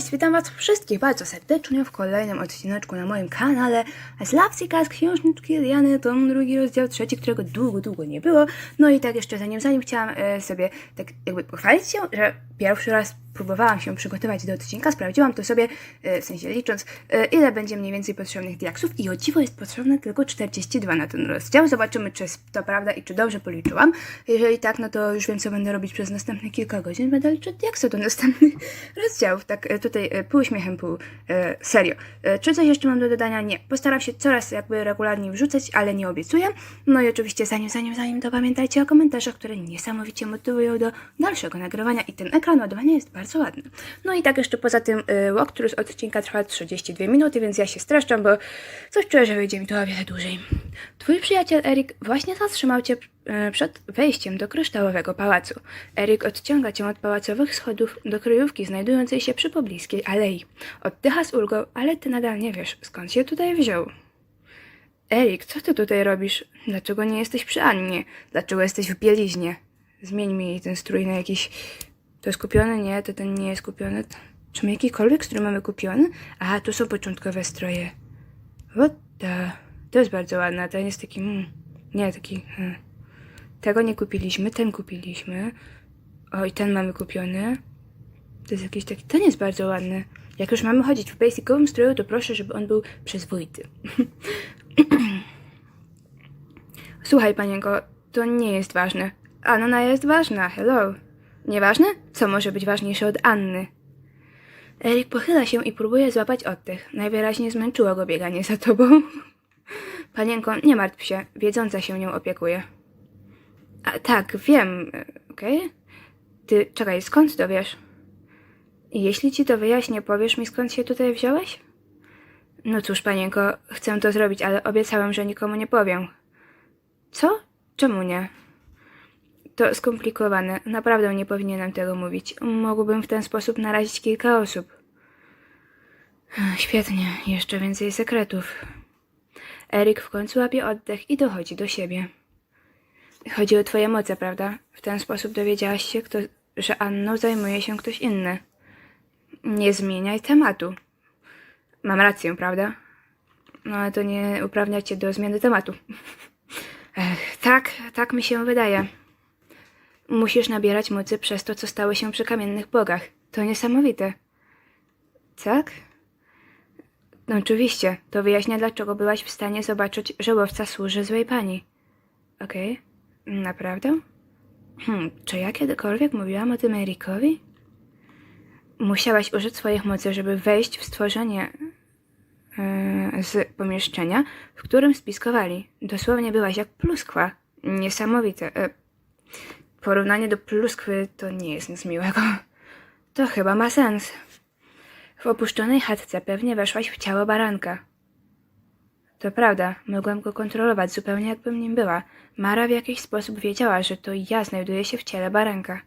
Cześć, witam was wszystkich bardzo serdecznie w kolejnym odcineczku na moim kanale z Lapsika z książniczki Liany, tom drugi rozdział trzeci, którego długo, długo nie było. No i tak jeszcze zanim, zanim chciałam e, sobie tak jakby pochwalić się, że pierwszy raz próbowałam się przygotować do odcinka, sprawdziłam to sobie, e, w sensie licząc, e, ile będzie mniej więcej potrzebnych diaksów i o dziwo jest potrzebne tylko 42 na ten rozdział. Zobaczymy, czy jest to prawda i czy dobrze policzyłam. Jeżeli tak, no to już wiem, co będę robić przez następne kilka godzin. Będę liczyć diaksy do następnych rozdziałów. Tak e, tutaj pół śmiechem, pół serio. Czy coś jeszcze mam do dodania? Nie. Postaram się coraz jakby regularnie wrzucać, ale nie obiecuję. No i oczywiście zanim, zanim, zanim, to pamiętajcie o komentarzach, które niesamowicie motywują do dalszego nagrywania i ten ekran ładowania jest bardzo ładny. No i tak jeszcze poza tym y, walkthrough z odcinka trwa 32 minuty, więc ja się streszczam, bo coś czuję, że wyjdzie mi to o wiele dłużej. Twój przyjaciel Erik właśnie zatrzymał cię e, przed wejściem do kryształowego pałacu. Erik odciąga cię od pałacowych schodów do kryjówki znajdującej się przy pobliskiej alei. Oddycha z ulgą, ale ty nadal nie wiesz, skąd się tutaj wziął. Erik, co ty tutaj robisz? Dlaczego nie jesteś przy Annie? Dlaczego jesteś w bieliźnie? Zmień mi ten strój na jakiś... To jest kupiony? Nie, to ten nie jest kupiony. Czy my jakikolwiek strój mamy kupiony? Aha, tu są początkowe stroje. What the... To jest bardzo ładne, ten jest taki... Mm, nie, taki... Hmm. Tego nie kupiliśmy, ten kupiliśmy. O, i ten mamy kupiony. To jest jakiś taki... Ten jest bardzo ładny. Jak już mamy chodzić w basicowym stroju, to proszę, żeby on był przyzwoity. Słuchaj, panienko, to nie jest ważne. Anna jest ważna, hello. Nieważne? Co może być ważniejsze od Anny? Erik pochyla się i próbuje złapać oddech. Najwyraźniej zmęczyło go bieganie za tobą. Panienko, nie martw się, wiedząca się nią opiekuje. A, tak, wiem, okej? Ty, czekaj, skąd to wiesz? Jeśli ci to wyjaśnię, powiesz mi skąd się tutaj wziąłeś? No cóż, panienko, chcę to zrobić, ale obiecałem, że nikomu nie powiem. Co? Czemu nie? To skomplikowane. Naprawdę nie powinienem tego mówić. Mógłbym w ten sposób narazić kilka osób. Świetnie, jeszcze więcej sekretów. Erik w końcu łapie oddech i dochodzi do siebie. Chodzi o twoje moce, prawda? W ten sposób dowiedziałaś się, kto, że Anną zajmuje się ktoś inny. Nie zmieniaj tematu. Mam rację, prawda? No ale to nie uprawnia cię do zmiany tematu. Ech, tak, tak mi się wydaje. Musisz nabierać mocy przez to, co stało się przy kamiennych bogach. To niesamowite. Tak? No oczywiście, to wyjaśnia, dlaczego byłaś w stanie zobaczyć, że łowca służy złej pani. Okej, naprawdę? Hmm, czy ja kiedykolwiek mówiłam o tym Erikowi? Musiałaś użyć swoich mocy, żeby wejść w stworzenie e, z pomieszczenia, w którym spiskowali. Dosłownie byłaś jak pluskwa. Niesamowite. E, porównanie do pluskwy to nie jest nic miłego. To chyba ma sens. W opuszczonej chatce pewnie weszłaś w ciało baranka. To prawda, mogłam go kontrolować zupełnie jakbym nim była. Mara w jakiś sposób wiedziała, że to ja znajduję się w ciele baranka.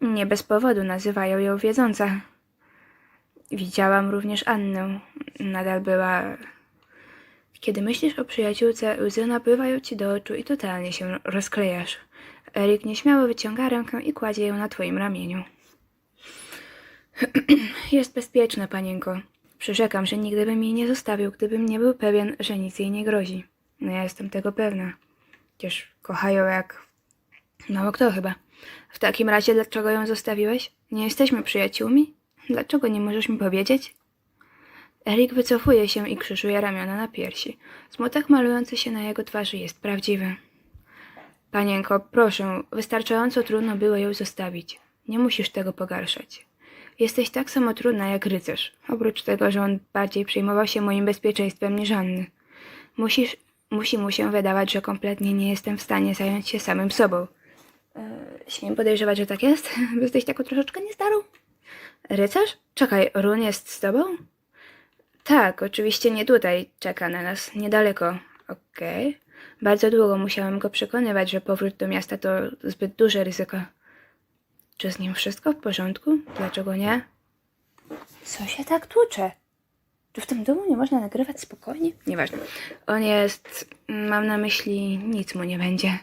Nie bez powodu nazywają ją wiedząca. Widziałam również Annę. Nadal była... Kiedy myślisz o przyjaciółce, łzy napływają ci do oczu i totalnie się rozklejasz. Erik nieśmiało wyciąga rękę i kładzie ją na twoim ramieniu. Jest bezpieczna, panienko. Przyrzekam, że nigdy bym jej nie zostawił, gdybym nie był pewien, że nic jej nie grozi. No ja jestem tego pewna. Przecież kochają jak... Mało kto chyba. W takim razie dlaczego ją zostawiłeś? Nie jesteśmy przyjaciółmi? Dlaczego nie możesz mi powiedzieć? Erik wycofuje się i krzyżuje ramiona na piersi. Smutek malujący się na jego twarzy jest prawdziwy. Panienko, proszę, wystarczająco trudno było ją zostawić. Nie musisz tego pogarszać. Jesteś tak samo trudna jak rycerz, oprócz tego, że on bardziej przejmował się moim bezpieczeństwem niż Anny. Musisz, musi mu się wydawać, że kompletnie nie jestem w stanie zająć się samym sobą. E, śmiem podejrzewać, że tak jest? Jesteś taką troszeczkę niestarą? Rycerz? Czekaj, Run jest z tobą? Tak, oczywiście nie tutaj. Czeka na nas, niedaleko. Okej. Bardzo długo musiałem go przekonywać, że powrót do miasta to zbyt duże ryzyko. Czy z nim wszystko w porządku? Dlaczego nie? Co się tak tłucze? Czy w tym domu nie można nagrywać spokojnie? Nieważne. On jest... Mam na myśli... Nic mu nie będzie.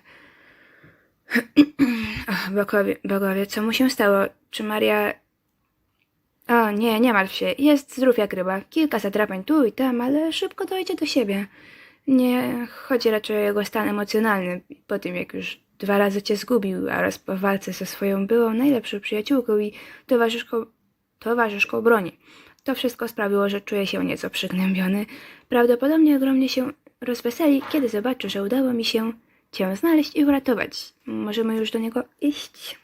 Ach, bogowie, bogowie, co mu się stało? Czy Maria... O nie, nie martw się, jest zdrów jak ryba. Kilka zadrapań tu i tam, ale szybko dojdzie do siebie. Nie, chodzi raczej o jego stan emocjonalny, po tym jak już dwa razy cię zgubił, a raz po walce ze swoją byłą najlepszą przyjaciółką i towarzyszką, towarzyszką broni. To wszystko sprawiło, że czuje się nieco przygnębiony. Prawdopodobnie ogromnie się rozweseli, kiedy zobaczy, że udało mi się cię znaleźć i uratować. Możemy już do niego iść.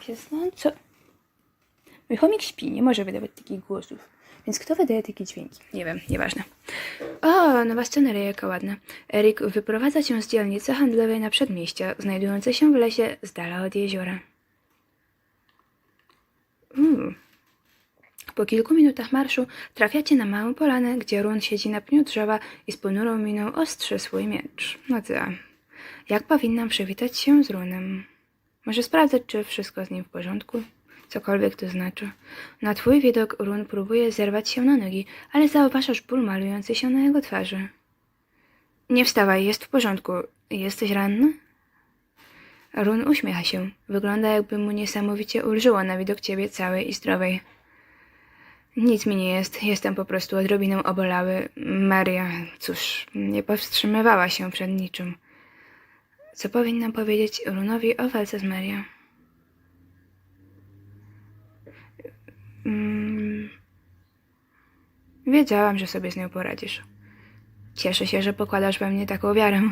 Przestań, co? Mój chomik śpi, nie może wydawać takich głosów. Więc kto wydaje takie dźwięki? Nie wiem, nieważne. O, nowa sceneria, jaka ładna. Erik wyprowadza cię z dzielnicy handlowej na przedmieścia, znajdującej się w lesie z dala od jeziora. Mm. Po kilku minutach marszu trafiacie na małą polanę, gdzie Run siedzi na pniu drzewa i z ponurą miną ostrzy swój miecz. No tak. Jak powinnam przywitać się z Runem? Może sprawdzać, czy wszystko z nim w porządku? Cokolwiek to znaczy. Na twój widok Run próbuje zerwać się na nogi, ale zauważasz ból malujący się na jego twarzy. Nie wstawaj, jest w porządku. Jesteś ranny? Run uśmiecha się. Wygląda jakby mu niesamowicie ulżyło na widok ciebie całej i zdrowej. Nic mi nie jest, jestem po prostu odrobiną obolały. Maria, cóż, nie powstrzymywała się przed niczym. Co powinnam powiedzieć Runowi o walce z Maria? Mm. Wiedziałam, że sobie z nią poradzisz. Cieszę się, że pokładasz we mnie taką wiarę,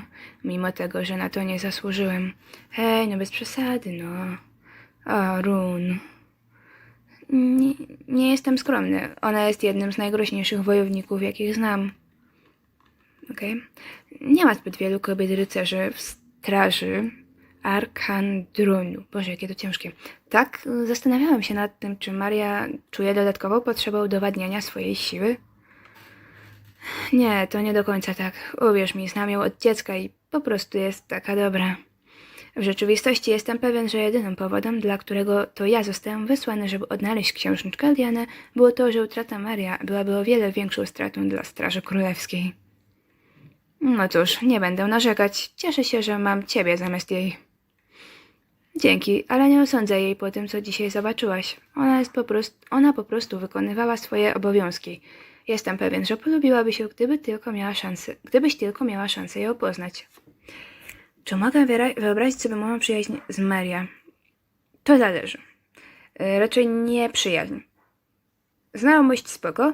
mimo tego, że na to nie zasłużyłem. Hej, no bez przesady, no. O, Run. Nie, nie jestem skromny. Ona jest jednym z najgroźniejszych wojowników, jakich znam. Okej. Nie ma zbyt wielu kobiet rycerzy w straży Arkandronu. Boże, jakie to ciężkie. Tak, zastanawiałam się nad tym, czy Maria czuje dodatkową potrzebę udowadniania swojej siły. Nie, to nie do końca tak. Uwierz mi, znam ją od dziecka i po prostu jest taka dobra. W rzeczywistości jestem pewien, że jedynym powodem, dla którego to ja zostałem wysłany, żeby odnaleźć księżniczkę Dianę, było to, że utrata Maria byłaby o wiele większą stratą dla Straży Królewskiej. No cóż, nie będę narzekać. Cieszę się, że mam ciebie zamiast jej. Dzięki, ale nie osądzę jej po tym, co dzisiaj zobaczyłaś. Ona jest po prostu, ona po prostu wykonywała swoje obowiązki. Jestem pewien, że polubiłaby się, gdyby tylko miała szansę, gdybyś tylko miała szansę ją poznać. Czy mogę wyobrazić sobie moją przyjaźń z Maria? To zależy. E, raczej nie przyjaźń. Znajomość spoko,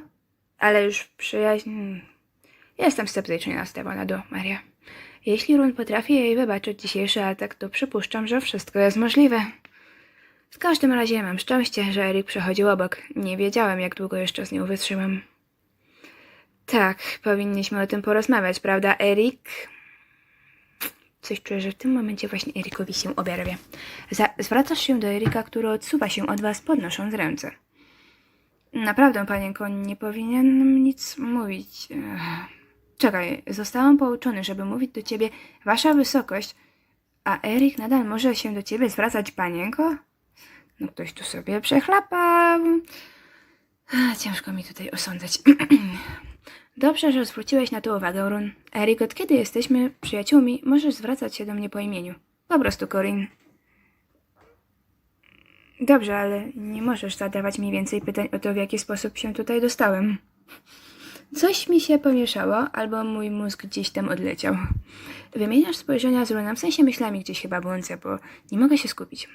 ale już przyjaźń... hmm. Jestem sceptycznie nastawiona do Maria. Jeśli Run potrafi jej wybaczyć dzisiejszy atak, to przypuszczam, że wszystko jest możliwe. W każdym razie mam szczęście, że Erik przechodził obok. Nie wiedziałem, jak długo jeszcze z nią wytrzymam. Tak, powinniśmy o tym porozmawiać, prawda, Erik? Coś czuję, że w tym momencie właśnie Erikowi się oberwie. Za- zwracasz się do Erika, który odsuwa się od was, podnosząc ręce. Naprawdę, panienko, nie powinienem nic mówić. Ech. Czekaj, zostałam pouczony, żeby mówić do ciebie wasza wysokość, a Erik nadal może się do ciebie zwracać panienko? No ktoś tu sobie przechlapał. Ciężko mi tutaj osądzać. Dobrze, że zwróciłeś na to uwagę, Run. Erik, od kiedy jesteśmy przyjaciółmi, możesz zwracać się do mnie po imieniu. Po prostu, Corin. Dobrze, ale nie możesz zadawać mi więcej pytań o to, w jaki sposób się tutaj dostałem. Coś mi się pomieszało, albo mój mózg gdzieś tam odleciał. Wymieniasz spojrzenia z Runem, w sensie myślami gdzieś chyba błądzę, bo nie mogę się skupić.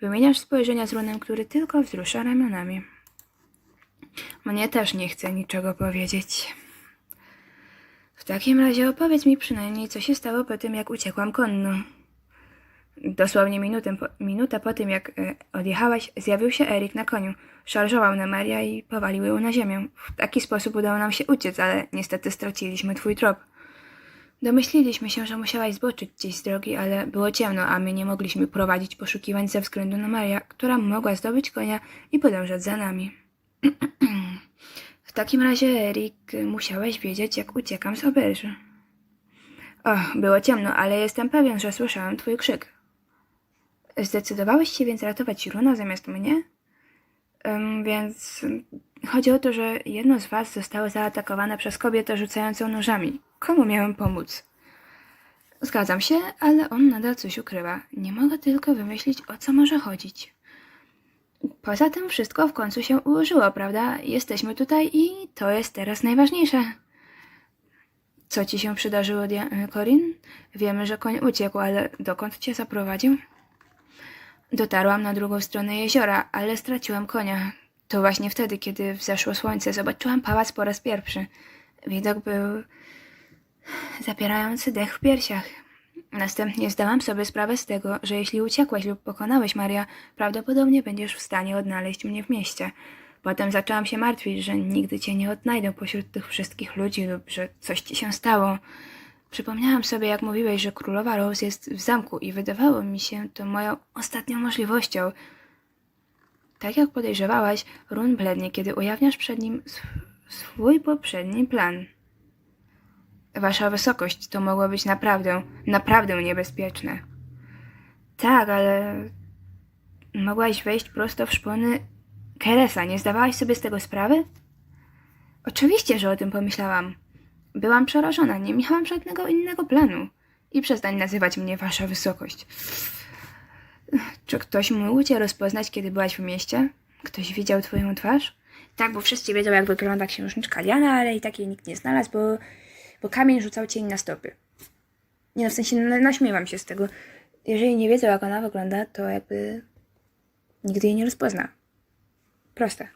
Wymieniasz spojrzenia z Runem, który tylko wzrusza ramionami. Mnie też nie chce niczego powiedzieć. W takim razie opowiedz mi przynajmniej, co się stało po tym, jak uciekłam konno. Dosłownie minutę po, minutę po tym, jak e, odjechałaś, zjawił się Erik na koniu. Szarżował na Maria i powalił ją na ziemię. W taki sposób udało nam się uciec, ale niestety straciliśmy twój trop. Domyśliliśmy się, że musiałaś zboczyć gdzieś z drogi, ale było ciemno, a my nie mogliśmy prowadzić poszukiwań ze względu na Maria, która mogła zdobyć konia i podążać za nami. W takim razie, Erik, musiałeś wiedzieć, jak uciekam z oberży. Och, było ciemno, ale jestem pewien, że słyszałem twój krzyk. Zdecydowałeś się więc ratować Runa zamiast mnie? Ym, więc chodzi o to, że jedno z was zostało zaatakowane przez kobietę rzucającą nożami. Komu miałem pomóc? Zgadzam się, ale on nadal coś ukrywa. Nie mogę tylko wymyślić, o co może chodzić. Poza tym wszystko w końcu się ułożyło, prawda? Jesteśmy tutaj i to jest teraz najważniejsze. Co ci się przydarzyło, Corin? Wiemy, że koń uciekł, ale dokąd cię zaprowadził? Dotarłam na drugą stronę jeziora, ale straciłam konia. To właśnie wtedy, kiedy wzeszło słońce, zobaczyłam pałac po raz pierwszy. Widok był zapierający dech w piersiach. Następnie zdałam sobie sprawę z tego, że jeśli uciekłeś lub pokonałeś Maria, prawdopodobnie będziesz w stanie odnaleźć mnie w mieście. Potem zaczęłam się martwić, że nigdy cię nie odnajdę pośród tych wszystkich ludzi lub że coś ci się stało. Przypomniałam sobie, jak mówiłeś, że królowa Rose jest w zamku i wydawało mi się to moją ostatnią możliwością. Tak jak podejrzewałaś, Run blednie, kiedy ujawniasz przed nim sw- swój poprzedni plan. Wasza wysokość, to mogło być naprawdę, naprawdę niebezpieczne. Tak, ale mogłaś wejść prosto w szpony Keresa. Nie zdawałaś sobie z tego sprawy? Oczywiście, że o tym pomyślałam. Byłam przerażona, nie miałam żadnego innego planu. I przestań nazywać mnie wasza wysokość. Czy ktoś mógł cię rozpoznać, kiedy byłaś w mieście? Ktoś widział twoją twarz? Tak, bo wszyscy wiedzą, jak wygląda księżniczka Diana, ale i takiej nikt nie znalazł, bo, bo kamień rzucał cień na stopy. Nie no, w sensie na- naśmiewam się z tego. Jeżeli nie wiedzą, jak ona wygląda, to jakby nigdy jej nie rozpozna. Proste.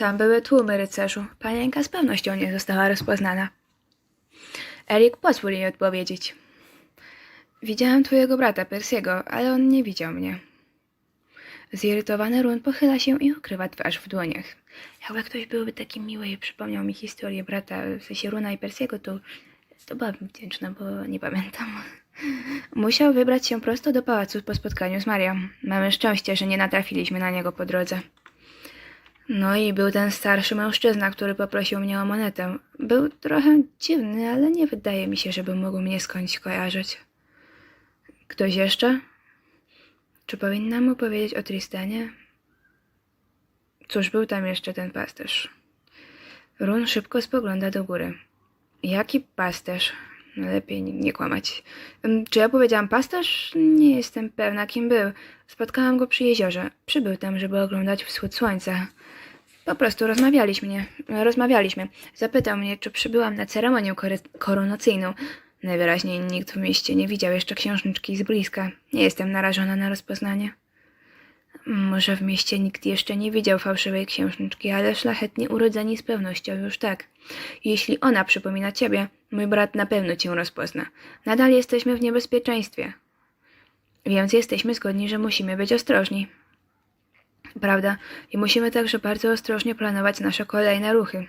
Tam były tłumy rycerzu. Panienka z pewnością nie została rozpoznana. Erik, pozwól jej odpowiedzieć. Widziałam twojego brata Persiego, ale on nie widział mnie. Zirytowany Run pochyla się i ukrywa twarz w dłoniach. Jakby ktoś byłby taki miły i przypomniał mi historię brata, w sensie Runa i Persiego, to, to byłabym wdzięczna, bo nie pamiętam. Musiał wybrać się prosto do pałacu po spotkaniu z Marią. Mamy szczęście, że nie natrafiliśmy na niego po drodze. No i był ten starszy mężczyzna, który poprosił mnie o monetę. Był trochę dziwny, ale nie wydaje mi się, żeby mógł mnie skądś kojarzyć. Ktoś jeszcze? Czy powinnam mu powiedzieć o Tristanie? Cóż, był tam jeszcze ten pasterz. Run szybko spogląda do góry. Jaki pasterz? Lepiej nie, kłamać. Czy ja powiedziałam pasterz? Nie jestem pewna, kim był. Spotkałam go przy jeziorze. Przybył tam, żeby oglądać wschód słońca. Po prostu rozmawialiśmy, rozmawialiśmy. Zapytał mnie, czy przybyłam na ceremonię koronacyjną. Najwyraźniej nikt w mieście nie widział jeszcze księżniczki z bliska. Nie jestem narażona na rozpoznanie. Może w mieście nikt jeszcze nie widział fałszywej księżniczki, ale szlachetnie urodzeni z pewnością już tak. Jeśli ona przypomina ciebie, mój brat na pewno cię rozpozna. Nadal jesteśmy w niebezpieczeństwie. Więc jesteśmy zgodni, że musimy być ostrożni. Prawda? I musimy także bardzo ostrożnie planować nasze kolejne ruchy.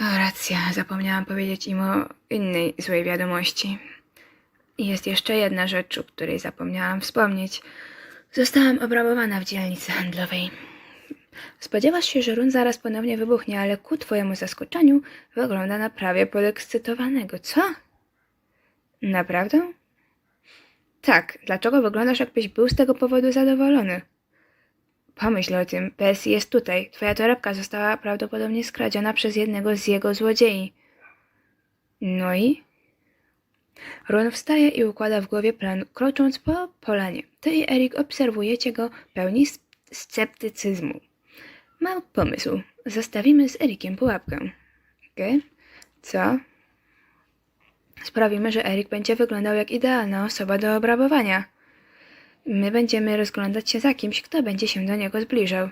Racja, zapomniałam powiedzieć im o innej złej wiadomości. Jest jeszcze jedna rzecz, o której zapomniałam wspomnieć. Zostałam obrabowana w dzielnicy handlowej. Spodziewasz się, że run zaraz ponownie wybuchnie, ale ku twojemu zaskoczeniu wygląda na prawie podekscytowanego. Co? Naprawdę? Tak, dlaczego wyglądasz jakbyś był z tego powodu zadowolony? Pomyśl o tym, Percy jest tutaj. Twoja torebka została prawdopodobnie skradziona przez jednego z jego złodziei. No i? Ron wstaje i układa w głowie plan, krocząc po polanie. Ty i Erik obserwujecie go pełni sceptycyzmu. Mam pomysł. Zostawimy z Erikiem pułapkę. Okej? Co? Sprawimy, że Erik będzie wyglądał jak idealna osoba do obrabowania. My będziemy rozglądać się za kimś, kto będzie się do niego zbliżał.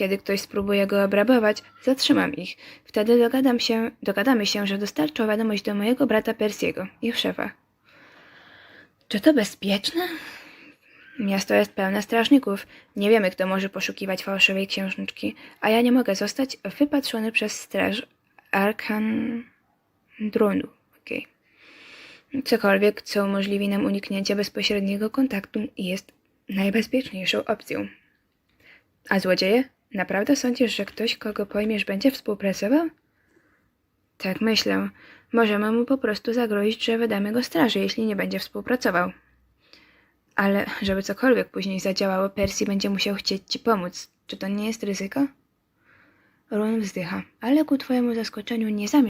Kiedy ktoś spróbuje go obrabować, zatrzymam ich. Wtedy dogadam się, dogadamy się, że dostarczą wiadomość do mojego brata Persiego, ich szefa. Czy to bezpieczne? Miasto jest pełne strażników. Nie wiemy, kto może poszukiwać fałszywej księżniczki, a ja nie mogę zostać wypatrzony przez straż Arkandronu. Okej. Cokolwiek, co umożliwi nam uniknięcie bezpośredniego kontaktu, jest najbezpieczniejszą opcją. A złodzieje? Naprawdę sądzisz, że ktoś, kogo pojmiesz, będzie współpracował? Tak myślę. Możemy mu po prostu zagrozić, że wydamy go straży, jeśli nie będzie współpracował. Ale żeby cokolwiek później zadziałało, Percy będzie musiał chcieć ci pomóc. Czy to nie jest ryzyko? Ron wzdycha, ale ku twojemu zaskoczeniu nie zamierza